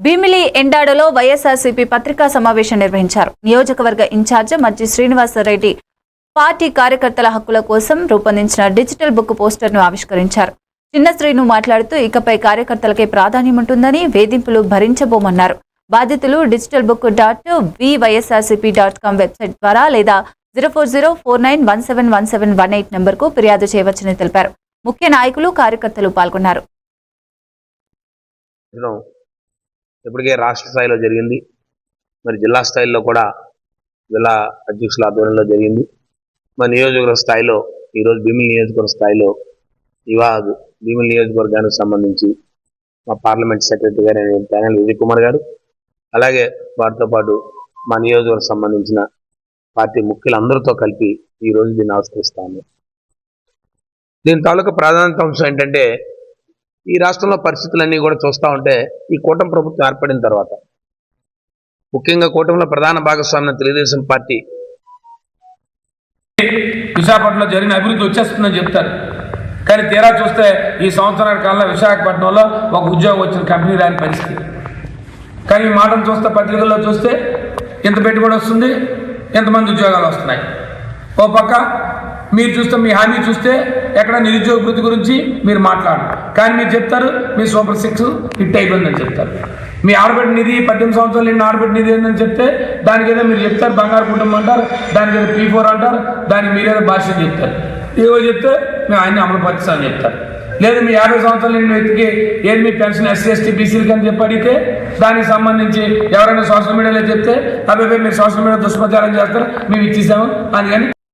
భీమిలి ఎండాడలో వైఎస్ఆర్సీపీ పత్రికా సమావేశం నిర్వహించారు. నియోజకవర్గ ఇన్ఛార్జ్ మజ్జి శ్రీనివాసరెడ్డి పార్టీ కార్యకర్తల హక్కుల కోసం రూపొందించిన డిజిటల్ బుక్ పోస్టర్ను ఆవిష్కరించారు. చిన్న శ్రీను మాట్లాడుతూ ఇకపై కార్యకర్తలకే ప్రాధాన్యం ఉంటుందని వేధింపులు భరించబోమన్నారు. బాధితులు digital book dot YSRCP dot com website ద్వారా లేదా zero four zero four nine one seven one seven one eight నెంబర్కు ఫిర్యాదు చేయవచ్చని తెలిపారు. ముఖ్య నాయకులు కార్యకర్తలు పాల్గొన్నారు. చేయడం ఇప్పటికే రాష్ట్ర స్థాయిలో జరిగింది. మరి జిల్లా స్థాయిలో కూడా జిల్లా అధ్యక్షుల ఆధ్వర్యంలో జరిగింది. మరి నియోజకవర్గ స్థాయిలో ఈరోజు భీమిలి నియోజకవర్గ స్థాయిలో ఇవాళ భీమిలి నియోజకవర్గానికి సంబంధించి మా పార్లమెంట్ సెక్రటరీ గారు అయిన ప్యానల్ విజయ్ కుమార్ గారు అలాగే వారితో పాటు మా నియోజకవర్గం సంబంధించిన పార్టీ ముఖ్యులందరితో కలిపి ఈ రోజు దీన్ని ఆవిష్కరిస్తాము. దీని తాలూకా ప్రాధాన్యత అంశం ఏంటంటే ఈ రాష్ట్రంలో పరిస్థితులన్నీ కూడా చూస్తూ ఉంటే ఈ కూటమి ప్రభుత్వం ఏర్పడిన తర్వాత ముఖ్యంగా కూటమిలో ప్రధాన భాగస్వామ్యం తెలుగుదేశం పార్టీ. విశాఖపట్నంలో జరిగిన అభివృద్ధి వచ్చేస్తుందని చెప్తారు. కానీ తీరా చూస్తే ఈ సంవత్సరాల కాలంలో విశాఖపట్నంలో ఒక ఉద్యోగం వచ్చిన కంపెనీ రాని పరిస్థితి. కానీ ఈ మాటను చూస్తే పత్రికల్లో చూస్తే ఎంత పెట్టుబడి వస్తుంది ఎంతమంది ఉద్యోగాలు వస్తున్నాయి. ఓ పక్క మీరు చూస్తే మీ హామీ చూస్తే ఎక్కడ నిరుద్యోగ వృద్ధి గురించి మీరు మాట్లాడరు. కానీ మీరు చెప్తారు మీ సూపర్ సిక్స్ హిట్ అయిపోయిందని చెప్తారు. మీ ఆడబిడ్డ నిధి పద్దెనిమిది సంవత్సరాలు నిన్న ఆడబిడ్డ నిధి ఏందని చెప్తే దానికి ఏదో మీరు చెప్తారు బంగారు కుటుంబం అంటారు దానికి ఏదో పీ ఫోర్ అంటారు దానికి మీరేదో భాష చెప్తారు. ఏవో చెప్తే మేము ఆయన్ని అమలు పరుస్తామని చెప్తారు. లేదు మీ యాభై సంవత్సరాలు నిన్న వ్యక్తికి ఏది మీ పెన్షన్ ఎస్సీ ఎస్టీ బీసీలకి అని చెప్పి అడిగితే దానికి సంబంధించి ఎవరైనా సోషల్ మీడియాలో చెప్తే అబ్బాయి మీరు సోషల్ మీడియా దుష్ప్రచారం చేస్తారు మేము ఇచ్చేసాము అందుకని